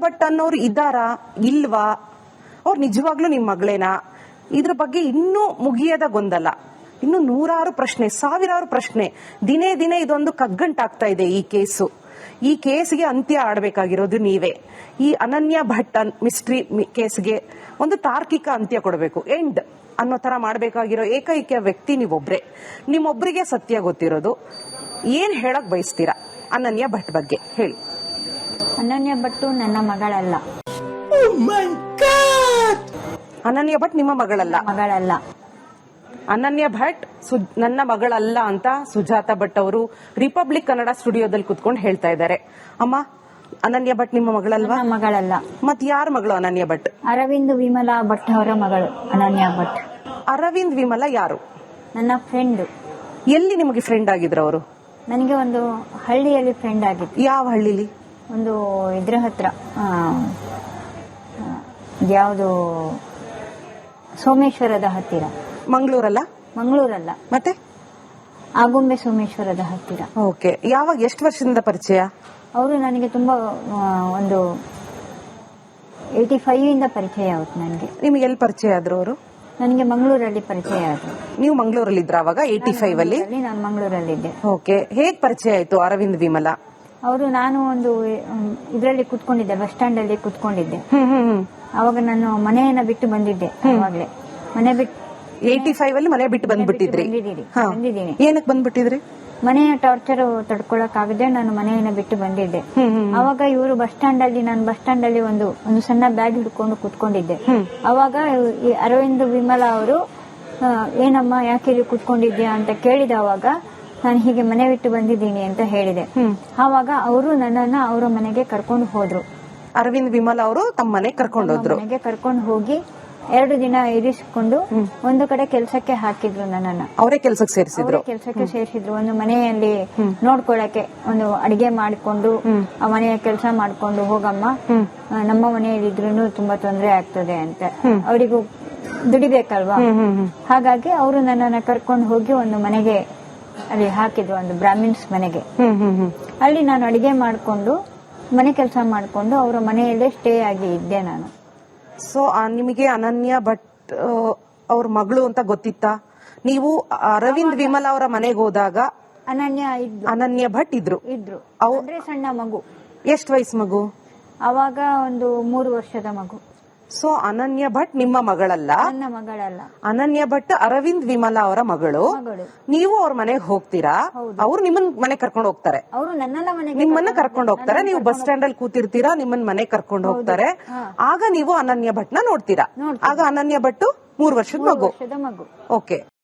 ಭಟ್ ಅನ್ನೋರು ಇದ್ದಾರಾ? ಇಲ್ವಾ? ಅವ್ರು ನಿಜವಾಗ್ಲೂ ನಿಮ್ ಮಗಳೇನಾ? ಇದ್ರ ಬಗ್ಗೆ ಇನ್ನೂ ಮುಗಿಯದ ಗೊಂದಲ. ಇನ್ನು ನೂರಾರು ಪ್ರಶ್ನೆ, ಸಾವಿರಾರು ಪ್ರಶ್ನೆ. ದಿನೇ ದಿನೇ ಇದೊಂದು ಕಗ್ಗಂಟಾಗ್ತಾ ಇದೆ ಈ ಕೇಸು. ಈ ಕೇಸ್ಗೆ ಅಂತ್ಯ ಆಡಬೇಕಾಗಿರೋದು ನೀವೇ. ಈ ಅನನ್ಯ ಭಟ್ ಮಿಸ್ಟ್ರಿ ಕೇಸ್ಗೆ ಒಂದು ತಾರ್ಕಿಕ ಅಂತ್ಯ ಕೊಡಬೇಕು. ಎಂಡ್ ಅನ್ನೋ ತರ ಮಾಡಬೇಕಾಗಿರೋ ಏಕೈಕ ವ್ಯಕ್ತಿ ನೀವೊಬ್ರೆ. ನಿಮ್ಮೊಬ್ಬರಿಗೆ ಸತ್ಯ ಗೊತ್ತಿರೋದು. ಏನ್ ಹೇಳಕ್ ಬಯಸ್ತೀರಾ? ಅನನ್ಯ ಭಟ್ ಬಗ್ಗೆ. ಹೇಳಿ. ಅನನ್ಯ ಭಟ್ಟು ನನ್ನ ಮಗಳಲ್ಲ. ಅನನ್ಯ ಭಟ್ ನಿಮ್ಮ ಮಗಳಲ್ಲ. ಮಗಳಲ್ಲ. ಅನನ್ಯ ಭಟ್ ಸು- ನನ್ನ ಮಗಳಲ್ಲ ಅಂತ ಸುಜಾತ ಭಟ್ ಅವರು ರಿಪಬ್ಲಿಕ್ ಕನ್ನಡ ಸ್ಟುಡಿಯೋದಲ್ಲಿ ಕುತ್ಕೊಂಡು ಹೇಳ್ತಾ ಇದ್ದಾರೆ. ಅಮ್ಮ ಅನನ್ಯ ಭಟ್ ನಿಮ್ಮ ಮಗಳಲ್ವಾ? ನನ್ನ ಮಗಳಲ್ಲ. ಮತ್ ಯಾರ ಮಗಳು ಅನನ್ಯ ಭಟ್? ಅರವಿಂದ್ ವಿಮಲಾ ಭಟ್ ಅವರ ಮಗಳು ಅನನ್ಯ ಭಟ್. ಅರವಿಂದ್ ವಿಮಲ ಯಾರು? ನನ್ನ ಫ್ರೆಂಡ್ ಎಲ್ಲಿ ನಿಮಗೆ ಫ್ರೆಂಡ್ ಆಗಿದ್ರು ಅವರು? ನನಗೆ ಒಂದು ಹಳ್ಳಿಯಲ್ಲಿ ಫ್ರೆಂಡ್ ಆಗಿತ್ತು ಯಾವ ಹಳ್ಳಿಲಿ? ಒಂದು ಇದ್ರ ಹತ್ರ ಯಾವುದು ಸೋಮೇಶ್ವರದ ಹತ್ತಿರ. ಮಂಗಳೂರಲ್ಲ? ಮಂಗಳೂರಲ್ಲ. ಮತ್ತೆ? ಆಗುಂಬೆ ಸೋಮೇಶ್ವರದ ಹತ್ತಿರ. ಓಕೆ. ಯಾವಾಗ ಎಷ್ಟು ವರ್ಷದಿಂದ ಪರಿಚಯ? ಅವರು ನನಗೆ ತುಂಬಾ ಒಂದು ಏಯ್ಟಿ ಫೈವ್ ಇಂದ ಪರಿಚಯ ಆಗುತ್ತೆ ನನಗೆ. ನಿಮಗೆ ಎಲ್ಲಿ ಪರಿಚಯ ಆದ್ರು ಅವರು? ನನಗೆ ಮಂಗಳೂರಲ್ಲಿ ಪರಿಚಯ ಆದ್ರು. ನೀವು ಮಂಗಳೂರಲ್ಲಿ ಇದ್ರ ಅವಾಗ ಏಯ್ಟಿ ಫೈವ್ ಅಲ್ಲಿ? ಅಲ್ಲಿ ನಾನು ಮಂಗಳೂರಲ್ಲಿದ್ದೆ. ಓಕೆ. ಹೇಗೆ ಪರಿಚಯ ಆಯ್ತು ಅರವಿಂದ್ ವಿಮಲ? ಅವರು ನಾನು ಒಂದು ಇದರಲ್ಲಿ ಕುತ್ಕೊಂಡಿದ್ದೆ ಬಸ್ ಸ್ಟ್ಯಾಂಡ್ ಅಲ್ಲಿ ಕುತ್ಕೊಂಡಿದ್ದೆ ಅವಾಗ ನಾನು ಮನೆಯನ್ನ ಬಿಟ್ಟು ಬಂದಿದ್ದೆ ಅವಾಗ್ಲೇ. ಮನೆ ಬಿಟ್ಟು ಏಯ್ಟಿ ಫೈವ್ ಅಲ್ಲಿ ಮನೆ ಬಿಟ್ಟು ಬಂದ್ಬಿಟ್ಟಿದ್ರಿ. ಬಂದಿದ್ದೀನಿ. ಏನಕ್ಕೆ ಬಂದ್ಬಿಟ್ಟಿದ್ರಿ? ಮನೆಯ ಟಾರ್ಚರ್ ತಡ್ಕೊಳಕ್ ಆಗದೆ ನಾನು ಮನೆಯನ್ನ ಬಿಟ್ಟು ಬಂದಿದ್ದೆ. ಅವಾಗ ಇವರು ಬಸ್ ಸ್ಟ್ಯಾಂಡ್ ಅಲ್ಲಿ ನಾನು ಬಸ್ ಸ್ಟ್ಯಾಂಡ್ ಅಲ್ಲಿ ಒಂದು ಒಂದು ಸಣ್ಣ ಬ್ಯಾಗ್ ಹಿಡ್ಕೊಂಡು ಕುತ್ಕೊಂಡಿದ್ದೆ. ಅವಾಗ ಅರವಿಂದ್ ವಿಮಲಾ ಅವರು ಏನಮ್ಮ ಯಾಕೆ ಇಲ್ಲಿ ಕುತ್ಕೊಂಡಿದ್ಯಾ? ಅಂತ ಕೇಳಿದ ಅವಾಗ ನಾನು ಹೀಗೆ ಮನೆ ಬಿಟ್ಟು ಬಂದಿದ್ದೀನಿ ಅಂತ ಹೇಳಿದೆ. ಆವಾಗ ಅವರು ನನ್ನನ್ನ ಅವರ ಮನೆಗೆ ಕರ್ಕೊಂಡು ಹೋದ್ರು. ಅರವಿಂದ್ ವಿಮಲ್ ಅವರು ತಮ್ಮ ಮನೆಗೆ ಕರ್ಕೊಂಡು ಹೋದ್ರು. ಮನೆಗೆ ಕರ್ಕೊಂಡು ಹೋಗಿ ಎರಡು ದಿನ ಇರಿಸಿಕೊಂಡು ಒಂದು ಕಡೆ ಕೆಲಸಕ್ಕೆ ಹಾಕಿದ್ರು ನನ್ನನ್ನ. ಅವರೇ ಕೆಲಸಕ್ಕೆ ಸೇರಿಸಿದ್ರು. ಕೆಲಸಕ್ಕೆ ಸೇರಿಸಿದ್ರು. ಒಂದು ಮನೆಯಲ್ಲಿ ನೋಡ್ಕೊಳಕ್ಕೆ ಒಂದು ಅಡಿಗೆ ಮಾಡಿಕೊಂಡು ಆ ಮನೆಯ ಕೆಲಸ ಮಾಡ್ಕೊಂಡು ಹೋಗಮ್ಮ. ನಮ್ಮ ಮನೆಯಲ್ಲಿ ಇದ್ರು ತುಂಬಾ ತೊಂದರೆ ಆಗ್ತದೆ ಅಂತ. ಅವರಿಗೂ ದುಡಿಬೇಕಲ್ವಾ? ಹಾಗಾಗಿ ಅವರು ನನ್ನನ್ನ ಕರ್ಕೊಂಡು ಹೋಗಿ ಒಂದು ಮನೆಗೆ ಅಲ್ಲಿ ಹಾಕಿದ್ರು ಒಂದು ಬ್ರಾಹ್ಮಿನ್ಸ್ ಮನೆಗೆ. ಅಲ್ಲಿ ನಾನು ಅಡಿಗೆ ಮಾಡಿಕೊಂಡು ಮನೆ ಕೆಲಸ ಮಾಡಿಕೊಂಡು ಅವರ ಮನೆಯಲ್ಲೇ ಸ್ಟೇ ಆಗಿ ಇದ್ದೆ ನಾನು. ಸೊ ನಿಮಗೆ ಅನನ್ಯ ಭಟ್ ಅವ್ರ ಮಗಳು ಅಂತ ಗೊತ್ತಿತ್ತಾ? ನೀವು ಅರವಿಂದ್ ವಿಮಲ್ ಅವರ ಮನೆಗೆ ಹೋದಾಗ ಅನನ್ಯ ಅನನ್ಯ ಭಟ್ ಇದ್ರು. ಇದ್ರು. ಅಂದ್ರೆ ಸಣ್ಣ ಮಗು. ಎಷ್ಟು ವಯಸ್ಸು ಮಗು? ಅವಾಗ ಒಂದು ಮೂರು ವರ್ಷದ ಮಗು. ಸೊ ಅನನ್ಯ ಭಟ್ ನಿಮ್ಮ ಮಗಳಲ್ಲ. ನನ್ನ ಮಗಳಲ್ಲ. ಅನನ್ಯ ಭಟ್ ಅರವಿಂದ್ ವಿಮಲ ಅವರ ಮಗಳು. ನೀವು ಅವ್ರ ಮನೆಗೆ ಹೋಗ್ತೀರಾ? ಅವ್ರು ನಿಮ್ಮನ್ ಮನೆ ಕರ್ಕೊಂಡು ಹೋಗ್ತಾರೆ. ಅವರು ನನ್ನನ್ನ ಮನೆಗೆ ನಿಮ್ಮನ್ನ ಕರ್ಕೊಂಡು ಹೋಗ್ತಾರೆ. ನೀವು ಬಸ್ ಸ್ಟ್ಯಾಂಡ್ ಅಲ್ಲಿ ಕೂತಿರ್ತೀರಾ? ನಿಮ್ಮನ್ ಮನೆ ಕರ್ಕೊಂಡು ಹೋಗ್ತಾರೆ. ಆಗ ನೀವು ಅನನ್ಯ ಭಟ್ನ ನೋಡ್ತೀರಾ? ಆಗ ಅನನ್ಯ ಭಟ್ ಮೂರ್ ವರ್ಷದ ಮಗು. ಓಕೆ